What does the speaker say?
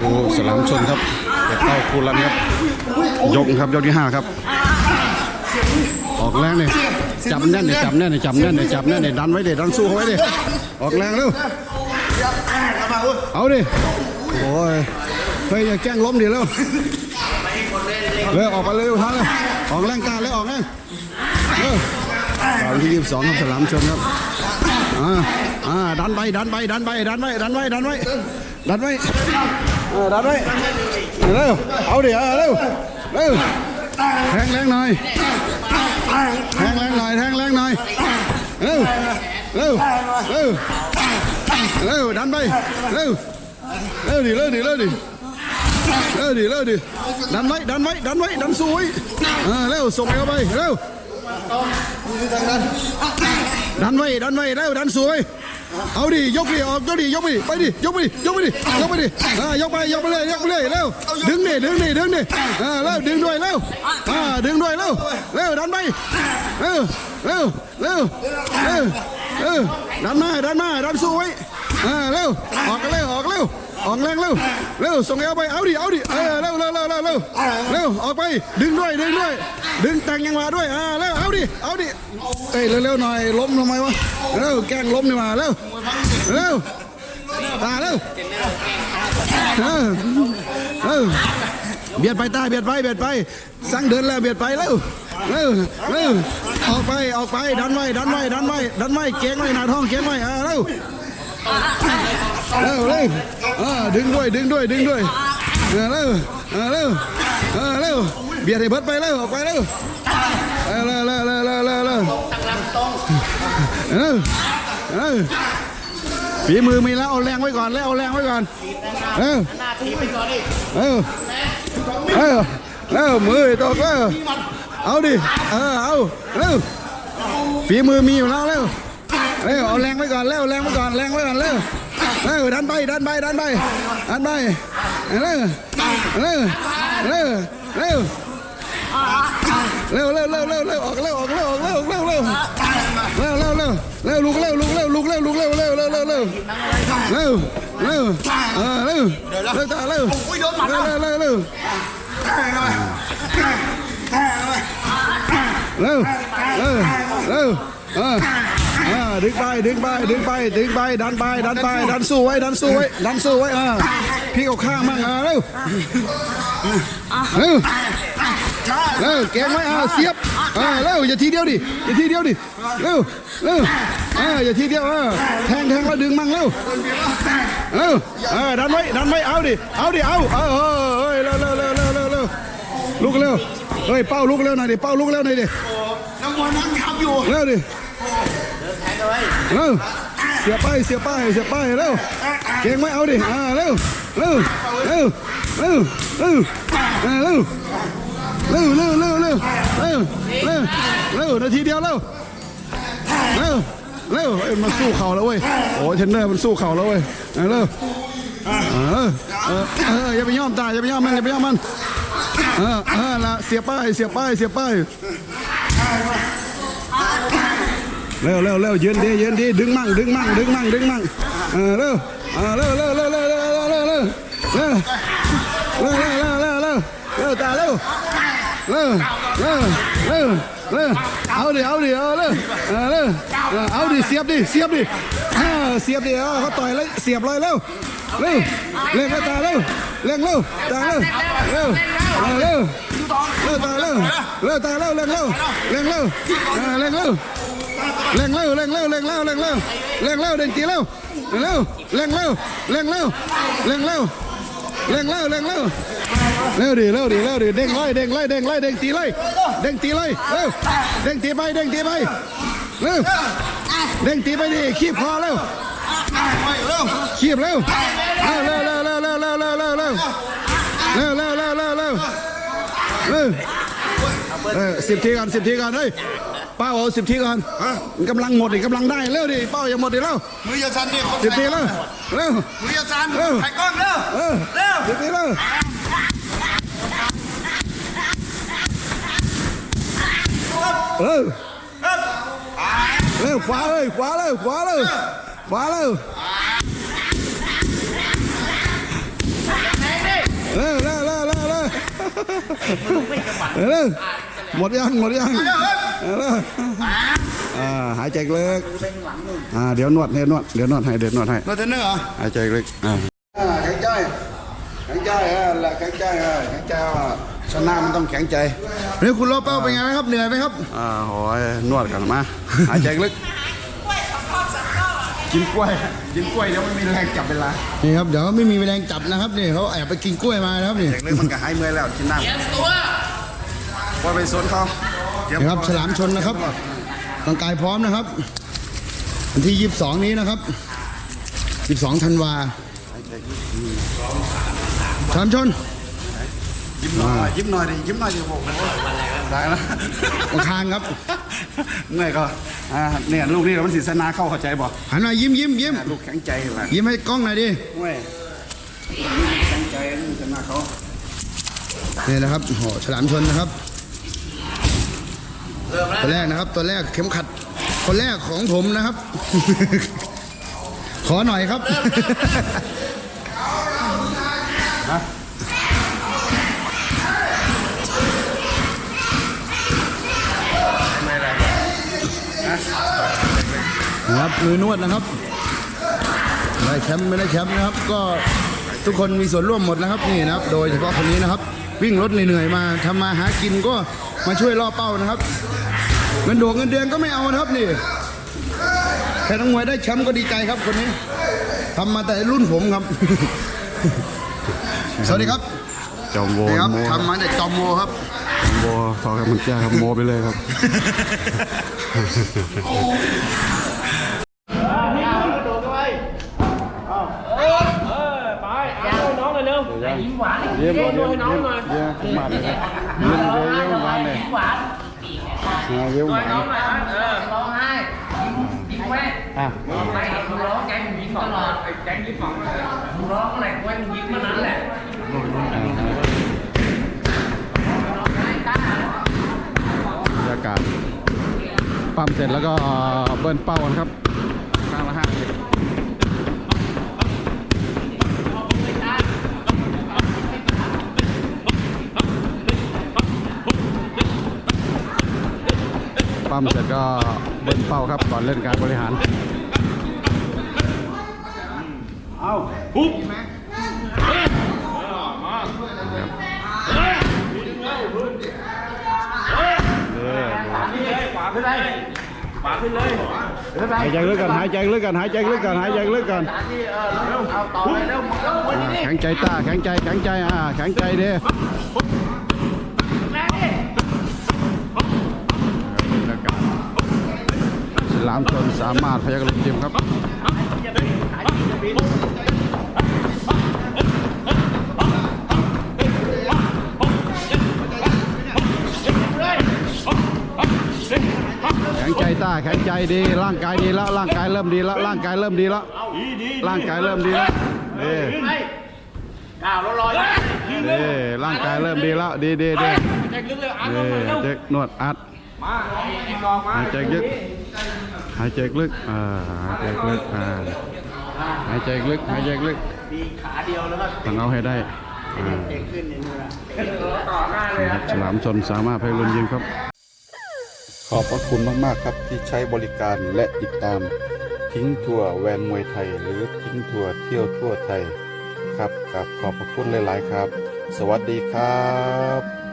โอ้สลามชนครับเด็กเข้าคูรันครับ ยกครับยกที่ห้าครับ ออกแรงเลยจับแน่นเลยจับแน่นเลยจับแน่นเลยจับแน่นเลยดันไว้เด็ดันสู้เขาไว้เด็ออกแรงเร็วเอาดิโอ้ยเฮ้ยอย่าแกล้งล้มดิเร็วเร็วออกไปเร็วท่าเลยออกแรงกล้าเลยออกแรงเร็วตอนที่ยี่สิบสองครับสลามชนครับ อ่าอ่าดันไปดันไปดันไปดันไว้ดันไว้ดันไว้ดันไว้เออดันไว้เร็วเอาเดิเออเร็วเร็วแทงแรงหน่อยแทงแรงหน่อยแทงแรงหน่อยเร็วเร็วเร็วเร็วดันไปเร็วเร็วดิเร็วดิเร็วดิเร็วดิเร็วดิดันไว้ดันไว้ดันไว้ดันสู้ไว้เออเร็วส่งเข้าไปเร็ว ดันไว้ดันไว้เร็วดันสวยเอาดิยกดิออกยกดิยกไปดิไปดิยกไปดิยกไปดิยกไปดิอ่ายกไปยกไปเลยยกไปเลยเร็วดึงดิดึงดิดึงดิอ่าเร็วดึงด้วยเร็วอ่าดึงด้วยเร็วเร็วดันไปเร็วเร็วเร็วเร็วเร็วดันมาดันมาดันสู้ไว้อ่าเร็วออกกันเร็ว ออกแรงเร็วเร็วส่งเอาไปเอาดิเอาดิเออเร็วเร็วเร็วเร็วเร็วเร็วออกไปดึงด้วยดึงด้วย ดึงแต่งยังหวะด้วยอ่าเร็วเอาดิเอาดิเอ้ยเร็วๆหน่อยล้มทำไมวะเร็วแกล้งล้มดีกว่าเร็วเร็วตาเร็วเออเออเบียดไปตาเบียดไปเบียดไปสั่งเดินแล้วเบียดไปเร็วเร็วเร็วออกไปออกไปดันไว้ดันไว้ดันไว้ดันไว้เก่งไว้หน้าท้องเก่งไว้อ่าเร็ว เร็วเร็วเออดึงด้วยดึงด้วยดึงด้วยเออเร็วเออเร็วเออเร็วเบียดให้เบิดไปเร็วออกไปเร็วเออเร็วเร็วเร็วเร็วเร็วเร็วเร็วเร็วฝีมือมีแล้วเอาแรงไว้ก่อนแล้วเอาแรงไว้ก่อนเร็วเร็วเร็วเร็วมือตกเร็วเอาดิเออเอาเร็วฝีมือมีอยู่แล้วเร็ว เร็วเอาแรงไว้ก่อนเร็วแรงไว้ก่อนแรงไว้ก่อนเร็วเร็วดันไปดันไปดันไปดันไปเร็วเร็วเร็วเร็วเร็วเร็วเร็วเร็วเร็วออกเร็วออกเร็วออกเร็วเร็วเร็วเร็วเร็วเร็วเร็วลุกเร็วลุกเร็วลุกเร็วลุกเร็วเร็วเร็วเร็วเร็วเร็วเร็วเออเร็วเร็วตาเร็วเร็วเร็วเร็วเร็วเร็วเร็วเร็วเออ อ่าดึงไปดึงไปดึงไปดึงไปดันไปดันไปดันสู้ไว้ดันสู้ไว้ดันสู้ไว้อ่าพี่เอาข้างมั่งอ่าเร็วเร็วเร็วเก่งไหมอ่าเสียบอ่าเร็วอย่าทีเดียวดิอย่าทีเดียวดิเร็วเร็วอ่าอย่าทีเดียวอ่าแทงแทงแล้วดึงมั่งเร็วเร็วอ่าดันไว้ดันไว้เอาดิเอาดิเอาเออเออเฮ้ยเร็วเร็วเร็วเร็วเร็วเร็วลุกเร็วเฮ้ยเป้าลุกเร็วหน่อยดิเป้าลุกเร็วหน่อยดิน้ำมันนั่งทำอยู่เร็วดิ เร็วเสียป้ายเสียป้ายเสียป้ายเร็วเก่งไหมเอาดิอ่าเร็วเร็วเร็วเร็วเร็วเร็วเร็วเร็วเร็วเร็วเร็วเร็วเร็วนาทีเดียวเร็วเร็วเร็วเอ้ยมันสู้เข่าแล้วเว้ยโอ้ยเทรนเนอร์มันสู้เข่าแล้วเว้ยอ่าเร็วเออเออเอออย่าไปย่อมตายอย่าไปย่อมมันอย่าไปย่อมมันเออเออละเสียป้ายเสียป้ายเสียป้าย เร็วเร็วเร็วยืนดียืนดีดึงมั่งดึงมั่งดึงมั่งดึงมั่งเออเร็วเออเร็วเร็วเร็วเร็วเร็วเร็วเร็วเร็วเร็วเร็วเร็วเร็วเร็วเร็วเร็วเร็วตาเร็วเร็วเร็วเร็วเร็วเอาดิเอาดิเอาเร็วเออเร็วเอาดิเสียบดิเสียบดิเสียบดิเออเขาต่อยเลยเสียบเลยเร็วเร็วเร่งตาเร็วเร่งเร็วตาเร็วเร็วเร็วเร็วตาเร็วเร็วตาเร็วเร่งเร็วเร่งเร็วเออเร่งเร็ว เร่งเร็วเร่งเร็วเร่งเร็วเร่งเร็วเร่งเร็วเร่งตีเร็วเร็วเร่งเร็วเร่งเร็วเร่งเร็วเร่งเร็วเร่งเร็วเร็วดิเร็วดิเร็วดิเด้งไล่เด้งไล่เด้งไล่เด้งตีไล่เด้งตีไล่เร็วเด้งตีไปเด้งตีไปเร็วเด้งตีไปดิคีบคอเร็วเร็วคีบเร็วเร็วเร็วเร็วเร็วเร็วเร็วเร็วเร็วเร็วเร็วเร็วเร็วเร็วเร็วเร็วเออสิบทีก่อนสิบทีก่อนเฮ้ยเป้าเอาสิบทีก่อนกำลังหมดดิกำลังได้เร็วดิเป้ายังหมดดิเร็วมืออย่าสั่นดิคนสิบไททียเร็วเร็ว มืออย่าสั่นเร็วถ่ายกล้องเร็วเออเร็วสิบทีเร็วเร็วเร็วขวาเลยขวาเลยขวาเลยมาเร็วเร็วเร็วเร็วเร็วเร็วเร็วหมดยังหมดยัง เร็ว อ่าหายใจลึกอ่าเดี๋ยวนวดเดี๋ยวนวดเดี๋ยวนวดให้เดี๋ยวนวดให้มาเทนเนอร์เหรอหายใจลึกอ่าแข็งใจแข็งใจเออแหละแข็งใจเออแข็งใจว่าชนะมันต้องแข็งใจเฮ้ยคุณโลเป้าเป็นไงไหมครับเหนื่อยไหมครับอ่าโอ้ยนวดกันมาหายใจลึกกินกล้วยกินกล้วยเดี๋ยวไม่มีแรงจับเวลานี่ครับเดี๋ยวไม่มีแรงจับนะครับนี่เขาแอบไปกินกล้วยมานะครับนี่เด็กเลยมันก็หายเมื่อยแล้วกินน้ำเตรียมตัวว่าไปสวนเขา เตยนี่ครับฉลามชนนะครับร่างกายพร้อมนะครับวันที่ 22 นี้นะครับ 12ธันวาฉลามชน ยิ้มหน่อยยิ้มหน่อยดิยิ้มหน่อยดิผมได้แล้วอังคารครับเมื่อยก็อ่าเนี่ยลูกนี่มันสิสนาเข้าเข้าใจบ่หันมายิ้มยิ้มยิ้มลูกแข็งใจแหละยิ้มให้กล้องหน่อยดิเมื่อยลูกแข็งใจลูกชนะเขานี่นะครับโอ้โหฉลามชนนะครับ ตัวแรกนะครับ ตัวแรกเข็มขัด คนแรกของผมนะครับ ขอหน่อยครับนะครับมือนวดนะครับได้แชมป์ไม่ได้แชมป์นะครับ ก็ทุกคนมีส่วนร่วมหมดนะครับนี่นะครับ โดยเฉพาะคนนี้นะครับ วิ่งรถเหนื่อยๆมาทำมาหากินก็ มาช่วยล่อเป้านะครับเงินดวงเงินเดือนก็ไม่เอานะครับนี่แค่นักมวยได้แชมป์ก็ดีใจครับคนนี้ทำมาแต่รุ่นผมครับ สวัสดีครับจอมโวนี่ครับโมทำมาแต่จอมโมครับจอมโวทอกับมันแจ้ครับโมไปเลยครับไปเอาให้น้องเลยเร็วยิ้มหวานเยี่ยมให้น้องหน่อยเยี่ยมมาเลยเยี่ย มเลยเยี่ยมมาเลยยิ้มหวานเยี่ยมให้มาน้องหน่อยครับเออร้องไห้ยิ้มยิ้มแว่นอะร้องไห้มึงร้องแกมึงยิ้มตลอดไอ้แกยิ้มฝังเลยมึงร้องอะไรแว่นมึงยิ้มเท่านั้นแหละบรรยากาศปั๊มเสร็จแล้วก็เบิ้ลเป้ากันครับข้างละห้าสิบ ปั๊มเสร็จก็เบิ้ลเป้าครับก่อนเล่นการบริหารขวาขึ้นเลยขวาขึ้นเลยหายใจลึกกันหายใจลึกกันหายใจลึกกันหายใจลึกกันเอาต่อเลยเร็วเร็ววันนี้แข็งใจตาแข็งใจแข็งใจอ่าแข็งใจเด้ แรงดิ บรรยากาศส ลามชนสามารถพยักลุงจิมครับแข็งใจต้าแข็งใจดีร่างกายดีแล้วร่างกายเริ่มดีแล้วร่างกายเริ่มดีแล้วร่างกายเริ่มดีแล้วเด้ก้าวลอยเด้ร่างกายเริ่มดีแล้วดีดีดีเจ๊ลึกเลยเด้เจ๊กนวดอัดมา หายใจลึกหายใจลึกอ่าหายใจลึกอ่าหายใจลึกหายใจลึกดีขาเดียวแล้วก็ต้องเอาให้ได้อ่าต่อหน้าเลยครับฉลามชนสามารถให้รุนยิงครับ ขอบพระคุณมากๆครับที่ใช้บริการและติดตามทิ้งทัวร์แวนมวยไทย หรือทิ้งทัวร์เที่ยวทั่วไทยครับกับขอบพระคุณหลาย ๆ ครับ สวัสดีครับ